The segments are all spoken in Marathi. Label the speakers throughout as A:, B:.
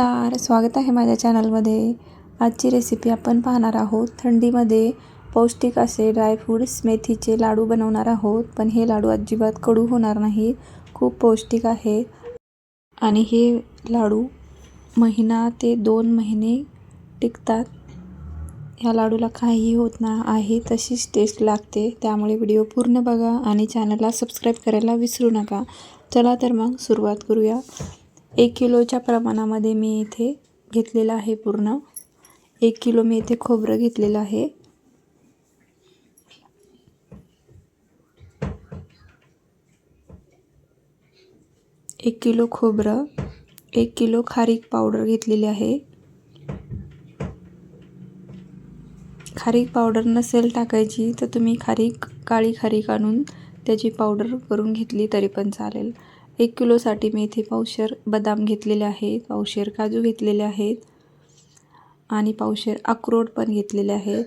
A: नमस्कार स्वागत आहे माझ्या चॅनलमध्ये. आजची रेसिपी आपण पाहणार आहोत. थंडीमध्ये पौष्टिक असे ड्रायफ्रूट्स मेथीचे लाडू बनवणार आहोत. पण हे लाडू अजिबात कडू होणार नाही. खूप पौष्टिक आहे. आणि हे लाडू महिना ते दोन महिने टिकतात. ह्या लाडूला काहीही होत ना आहे तशीच टेस्ट लागते. त्यामुळे व्हिडिओ पूर्ण बघा आणि चॅनलला सबस्क्राईब करायला विसरू नका. चला तर मग सुरुवात करूया. एक किलोच्या प्रमाणामध्ये मी इथे घेतलेलं आहे पूर्ण. एक किलो मी इथे खोबरं घेतलेलं आहे. एक किलो खोबरं एक किलो खारीक पावडर घेतलेली आहे. खारीक पावडर नसेल टाकायची तर तुम्ही खारीक काळी खारीक आणून त्याची पावडर करून घेतली तरी पण चालेल. एक किलोसाठी मी इथे पावशेर बदाम घेतलेले आहेत पावशेर काजू घेतलेले आहेत आणि पावशेर अक्रोड पण घेतलेले आहेत.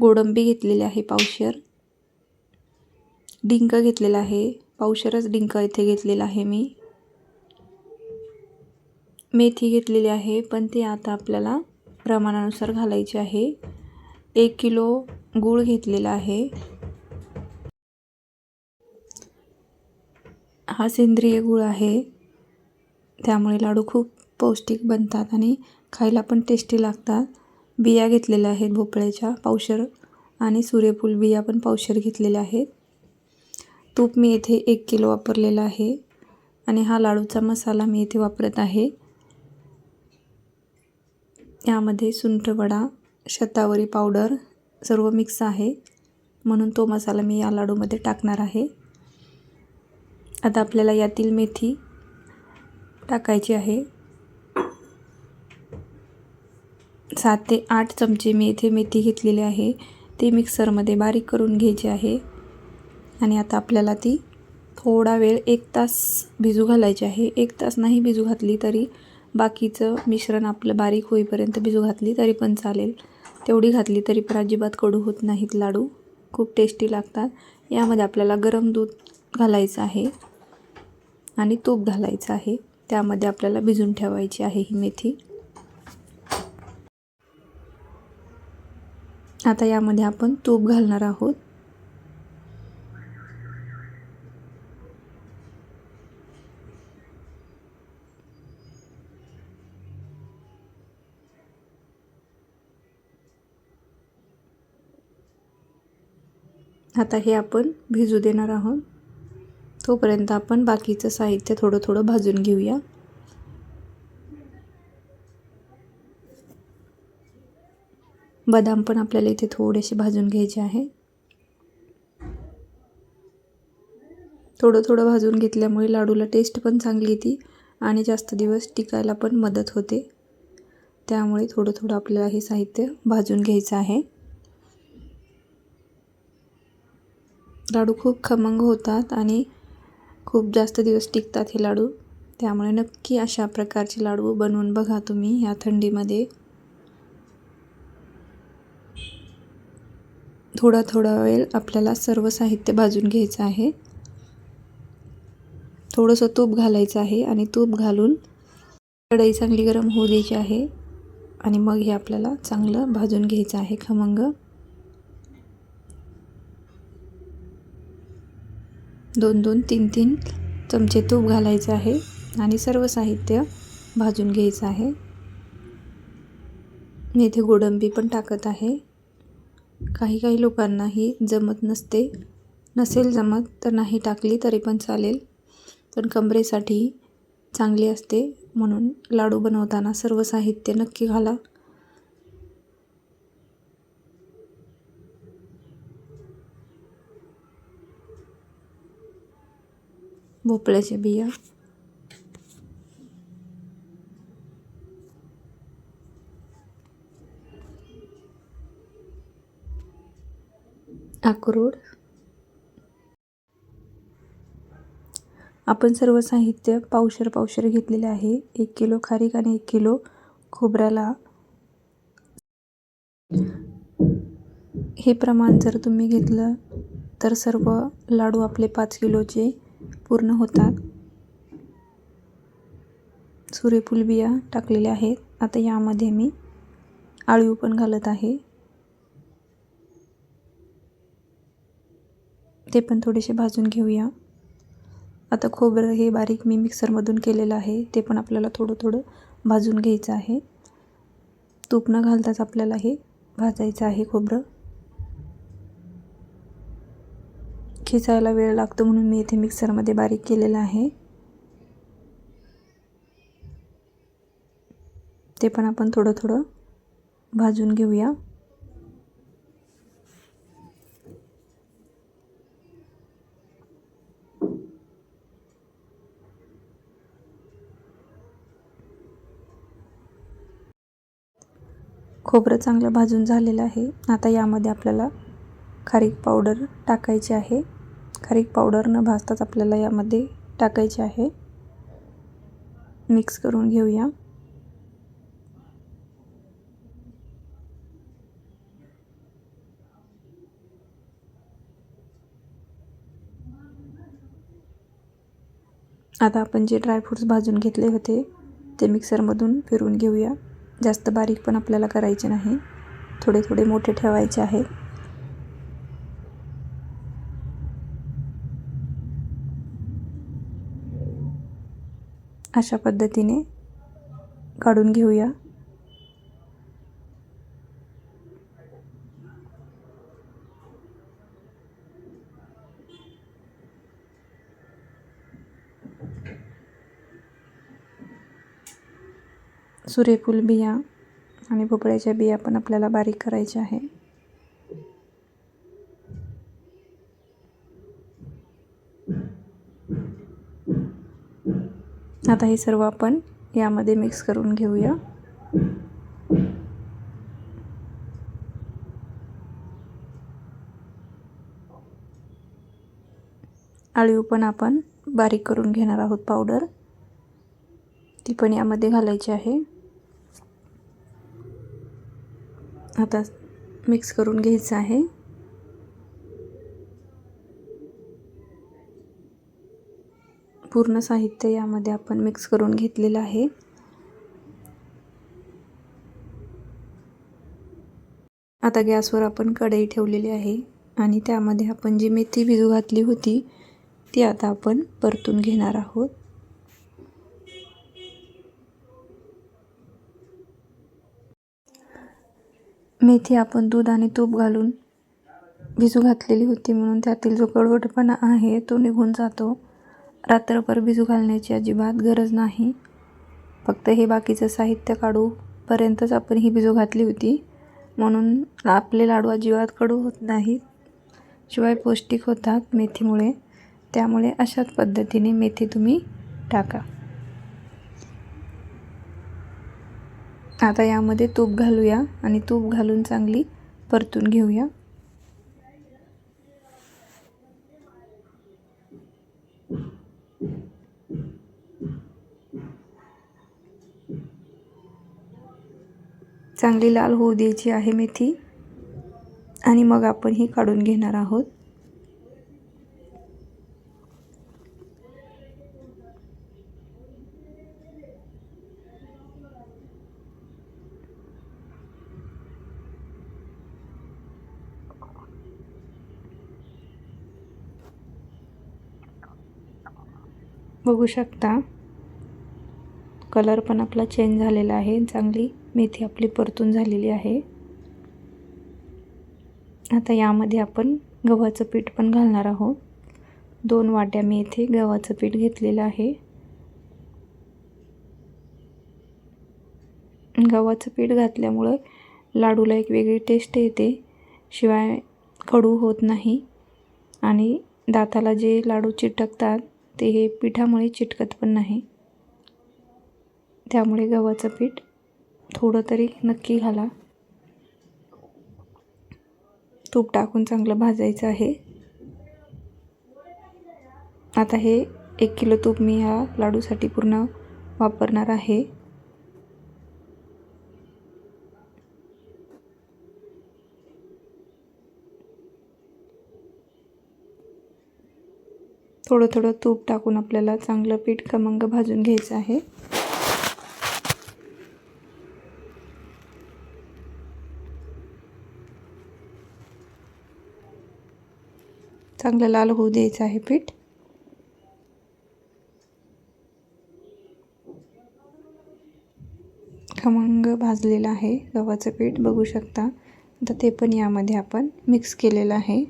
A: गोडंबी घेतलेली आहे पावशेर. डिंक घेतलेला आहे. पावशेरच डिंक इथे घेतलेला आहे मी. मेथी घेतलेली आहे पण ती आता आपल्याला प्रमाणानुसार घालायची आहे. एक किलो गूळ घेतलेला आहे. हा सेंद्रिय गूळ आहे. त्यामुळे लाडू खूप पौष्टिक बनतात आणि खायला पण टेस्टी लागतात. बिया घेतलेल्या आहेत भोपळ्याच्या पावशर आणि सूर्यफूल बिया पण पावशर घेतलेल्या आहेत. तूप मी येथे एक किलो वापरलेला आहे आणि हा लाडूचा मसाला मी येथे वापरत आहे. यामध्ये सुंठवडा शतावरी पावडर सर्व मिक्स आहे. म्हणून तो मसाला मी या लाडूमध्ये टाकणार आहे. आता आपल्याला यातील मेथी टाकायची आहे. सात ते आठ चमचे मी इथे मेथी घेतलेली आहे. ती मिक्सरमध्ये बारीक करून घ्यायची आहे. आणि आता आपल्याला ती थोडा वेळ एक तास भिजू घालायची आहे. एक तास नाही भिजू घातली तरी बाकीचं मिश्रण आपलं बारीक होईपर्यंत भिजू घातली तरी पण चालेल. तेवढी घातली तरी पण अजिबात कडू होत नाहीत लाडू. खूप टेस्टी लागतात. यामध्ये आपल्याला गरम दूध घालायचं आहे. आणि तूप घालायचं आहे. त्यामध्ये आपल्याला भिजून ठेवायची आहे ही मेथी. आता यामध्ये आपण तूप घालणार आहोत. आता हे आपण भिजू देणार आहोत. तोपर्यंत आपण बाकीचं साहित्य थोडं थोडं भाजून घेऊया. बदाम पण आपल्याला इथे थोडेसे भाजून घ्यायचे आहे. थोडं थोडं भाजून घेतल्यामुळे लाडूला टेस्ट पण चांगली येते आणि जास्त दिवस टिकायला पण मदत होते. त्यामुळे थोडं थोडं आपल्याला हे साहित्य भाजून घ्यायचं आहे. लाडू खूप खमंग होतात आणि खूप जास्त दिवस टिकतात हे लाडू. त्यामुळे नक्की अशा प्रकारचे लाडू बनवून बघा तुम्ही ह्या थंडीमध्ये. थोडा थोडा वेळ आपल्याला सर्व साहित्य भाजून घ्यायचं आहे. थोडंसं तूप घालायचं आहे आणि तूप घालून कढई चांगली गरम होऊ द्यायची आहे. आणि मग हे आपल्याला चांगलं भाजून घ्यायचं आहे खमंग. दोन दोन तीन तीन चमचे तूप घालायचं आहे आणि सर्व साहित्य भाजून घ्यायचं आहे. मी इथे गोडंबी पण टाकत आहे. काही काही लोकांनाही जमत नसते. नसेल जमत तर नाही टाकली तरी पण चालेल. पण कमरेसाठी चांगली असते म्हणून लाडू बनवताना सर्व साहित्य नक्की घाला. भोपळ्याच्या बिया. अक्रोड आपण सर्व साहित्य पावशर पावशर घेतलेले आहे. एक किलो खारीक आणि एक किलो खोबऱ्याला. हे प्रमाण जर तुम्ही घेतलं तर सर्व लाडू आपले पाच किलोचे पूर्ण होतात. सूर्यफूल बिया टाकलेल्या आहेत. आता यामध्ये मी आळीव पण घालत आहे. ते पण थोडेसे भाजून घेऊया. आता खोबरं हे बारीक मी मिक्सरमधून केलेलं आहे. ते पण आपल्याला थोडं थोडं भाजून घ्यायचं आहे. तूप न घालताच आपल्याला हे भाजायचं आहे खोबरं. खिचायला वेळ लागतो म्हणून मी इथे मिक्सरमध्ये बारीक केलेलं आहे. ते पण आपण थोडं थोडं भाजून घेऊया. खोबरं चांगलं भाजून झालेलं आहे. आता यामध्ये आपल्याला खारीक पावडर टाकायची आहे. खारीक पावडर न भाजताच आपल्याला यामध्ये टाकायचे आहे. मिक्स करून घेऊया. आता आपण जे ड्रायफ्रूट्स भाजून घेतले होते ते मिक्सरमधून फिरून घेऊया. जास्त बारीक पण आपल्याला करायचे नाही. थोडे थोडे मोठे ठेवायचे आहेत. अशा पद्धतीने काढून घेऊया. सूर्यफूल बिया आणि भोपळ्याच्या बिया पण आपल्याला बारीक करायच्या आहे आता हे सर्व आपण यामध्ये मिक्स करून घेऊया. आळीव पण आपण बारीक करून घेणार आहोत पावडर ती पण यामध्ये घालायची आहे. आता मिक्स करून घ्यायचं आहे. पूर्ण साहित्य यामध्ये आपण मिक्स करून घेतलेलं आहे. आता गॅसवर आपण कढई ठेवलेली आहे आणि त्यामध्ये आपण जी मेथी भिजू घातली होती ती आता आपण परतून घेणार आहोत. मेथी आपण दूध आणि तूप घालून भिजू घातलेली होती म्हणून त्यातील जो कडवटपणा आहे तो निघून जातो. रात्रभर भिजू घालण्याची अजिबात गरज नाही. फक्त हे बाकीचं साहित्य काढूपर्यंतच आपण ही भिजू घातली होती. म्हणून आपले लाडू अजिबात कडू होत नाहीत. शिवाय पौष्टिक होतात मेथीमुळे. त्यामुळे अशाच पद्धतीने मेथी तुम्ही टाका. आता यामध्ये तूप घालूया आणि तूप घालून चांगली परतून घेऊया. चांगली लाल होऊ द्यायची आहे मेथी. आणि मग आपण ही काढून घेणार आहोत. बघू शकता. कलर पण आपला चेंज झालेला आहे चांगली. मेथी आपली परतून झालेली आहे. आता यामध्ये आपण गव्हाचं पीठ पण घालणार आहोत. दोन वाट्या मी येथे गव्हाचं पीठ घेतलेलं आहे. गव्हाचं पीठ घातल्यामुळं लाडूला एक वेगळी टेस्ट येते. शिवाय कडू होत नाही. आणि दाताला जे लाडू चिटकतात ते हे पिठामुळे चिटकत पण नाही. त्यामुळे गव्हाचं पीठ थोडं तरी नक्की घाला. तूप टाकून चांगलं भाजायचं आहे. आता हे एक किलो तूप मी ह्या लाडूसाठी पूर्ण वापरणार आहे. थोडं थोडं तूप टाकून आपल्याला चांगलं पीठ खमंग भाजून घ्यायचं आहे. चांगलं लाल होऊ द्यायचं आहे पीठ. खमंग भाजलेलं आहे गव्हाचं पीठ बघू शकता. आता ते पण यामध्ये आपण मिक्स केलेलं आहे.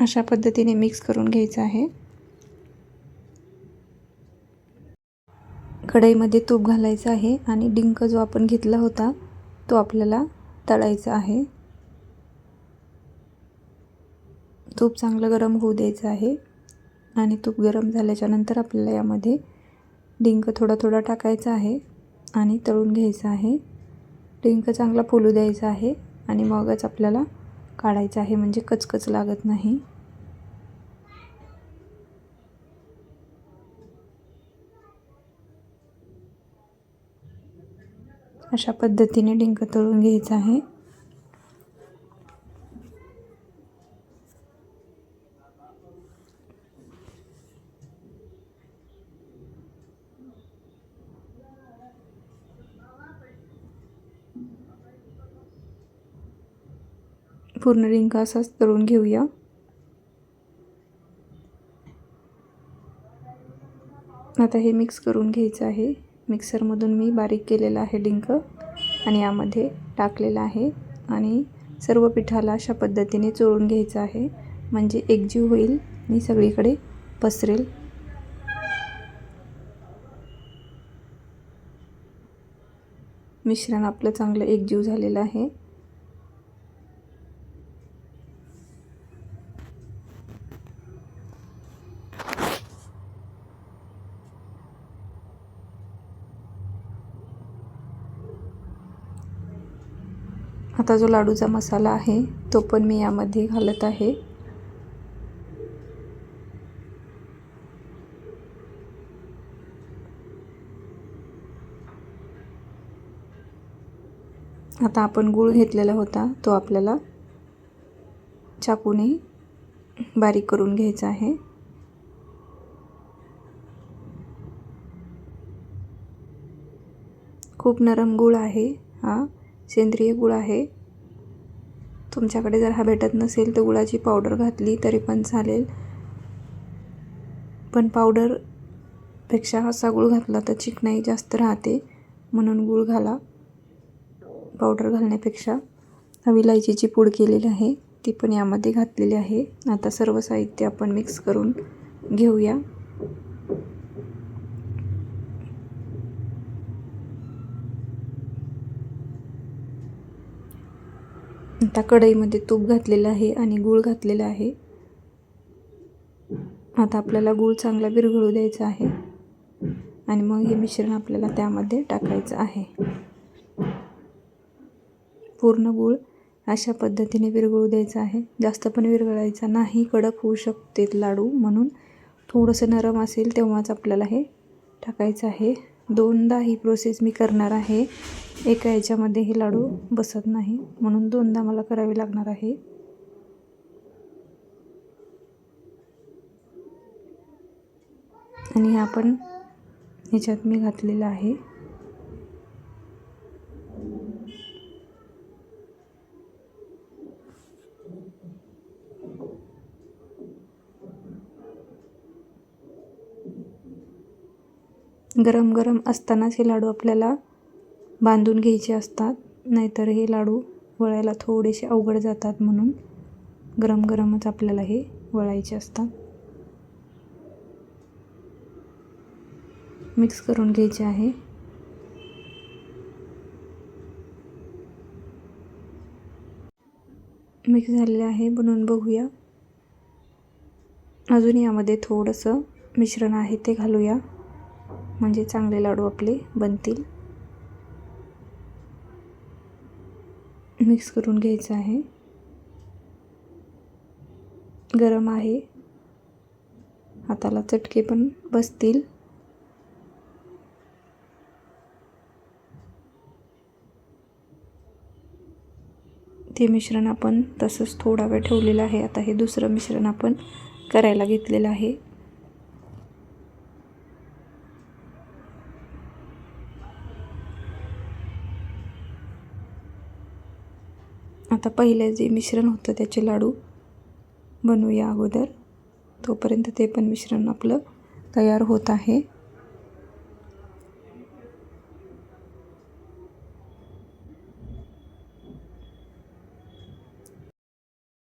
A: अशा पद्धतीने मिक्स करून घ्यायचं आहे. कढईमध्ये तूप घालायचं आहे आणि डिंक जो आपण घेतला होता तो आपल्याला तळायचा आहे. तूप चांगलं गरम होऊ द्यायचं आहे आणि तूप गरम झाल्याच्यानंतर आपल्याला यामध्ये डिंक थोडा थोडा टाकायचा आहे आणि तळून घ्यायचं आहे. डिंक चांगला फुलू द्यायचा आहे आणि मगच आपल्याला काढायचं आहे म्हणजे कचकच लागत नाही. अशा पद्धतीने डिंक तळून घ्यायचं आहे. पूर्ण डिंक असाच तळून घेऊया. आता हे मिक्स करून घ्यायचं आहे. मिक्सरमधून मी बारीक केलेला आहे डिंक आणि यामध्ये टाकलेलं आहे. आणि सर्व पिठाला अशा पद्धतीने चोळून घ्यायचं आहे. म्हणजे एकजीव होईल. आणि सगळीकडे पसरेल. मिश्रण आपलं चांगलं एकजीव झालेलं आहे. आता जो लाडूचा मसाला आहे तो पण मी यामध्ये घालत आहे. आता आपण गूळ घेतलेला होता तो आपल्याला चाकूने बारीक करून घ्यायचा आहे. खूप नरम गूळ आहे हा. सेंद्रिय गुळ आहे. तुमच्याकडे जर हा भेटत नसेल तर गुळाची पावडर घातली तरी पण चालेल. पण पावडरपेक्षा असा गूळ घातला तर चिकनाई जास्त राहते. म्हणून गूळ घाला. पावडर घालण्यापेक्षा हवी इलायचीची पूड केलेली आहे. ती पण यामध्ये घातलेली आहे. आता सर्व साहित्य आपण मिक्स करून घेऊया. आता कढईमध्ये तूप घातलेलं आहे आणि गूळ घातलेला आहे. आता आपल्याला गूळ चांगला विरघळू द्यायचा आहे. आणि मग हे मिश्रण आपल्याला त्यामध्ये टाकायचं आहे. पूर्ण गूळ अशा पद्धतीने विरघळू द्यायचं आहे. जास्त पण विरघळायचा नाही. कडक होऊ शकते लाडू म्हणून. थोडंसं नरम असेल तेव्हाच आपल्याला हे टाकायचं आहे. दोनदा ही प्रोसेस मी करणार आहे. एका याच्यामध्ये हे लाडू बसत नाही. म्हणून दोनदा मला करावे लागणार आहे. आणि हा पण ह्याच्यात मी घातलेला आहे. गरम गरम असतानाच हे लाडू आपल्याला बांधून घ्यायचे असतात. नाहीतर हे लाडू वळायला थोडेसे अवघड जातात म्हणून गरम गरमच आपल्याला हे वळायचे असतात. मिक्स करून घ्यायचे आहे. मिक्स झालेले आहे बनवून बघूया. अजून यामध्ये थोडंसं मिश्रण आहे ते घालूया. म्हणजे चांगले लाडू आपले बनतील. मिक्स करून घ्यायचं आहे. गरम आहे. हाताला चटके पण बसतील. ते मिश्रण आपण तसंच थोडा वेळ ठेवलेलं आहे. आता हे दुसरं मिश्रण आपण करायला घेतलेलं आहे. आता पहिले जे मिश्रण होतं त्याचे लाडू बनवूया अगोदर. तोपर्यंत ते पण मिश्रण आपलं तयार होत आहे.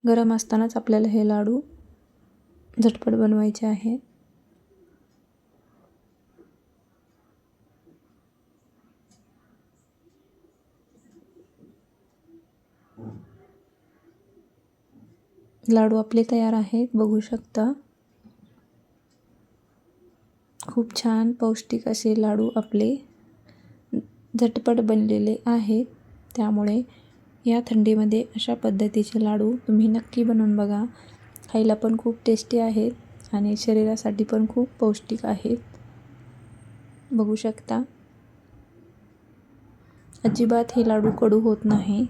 A: गरम असतानाच आपल्याला हे लाडू झटपट बनवायचे आहे. लाडू आपले तयार आहेत बघू शकता. खूप छान पौष्टिक असे लाडू आपले झटपट बनलेले आहेत. त्यामुळे या थंडीमध्ये अशा पद्धतीचे लाडू तुम्ही नक्की बनवून बघा. खायला पण खूप टेस्टी आहेत आणि शरीरासाठी पण खूप पौष्टिक आहेत. बघू शकता. अजिबात हे लाडू कडू होत नाही.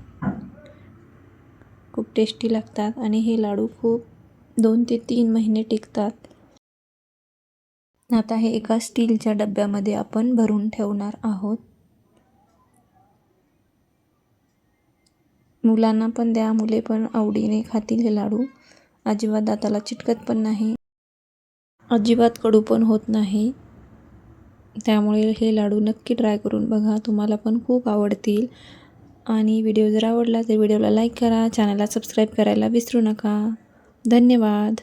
A: खूप टेस्टी लागतात आणि हे लाडू खूप दोन ते तीन महिने टिकतात. आता हे एका स्टीलच्या डब्यामध्ये आपण भरून ठेवणार आहोत. मुलांना पण द्या मुले पण आवडीने खातील हे लाडू. अजिबात दाताला चिटकत पण नाही. अजिबात कडू पण होत नाही. त्यामुळे हे लाडू नक्की ट्राय करून बघा तुम्हाला पण खूप आवडतील. आणि व्हिडिओ जर आवडला तर व्हिडिओला लाईक करा चॅनलला सबस्क्राईब करायला विसरू नका. धन्यवाद.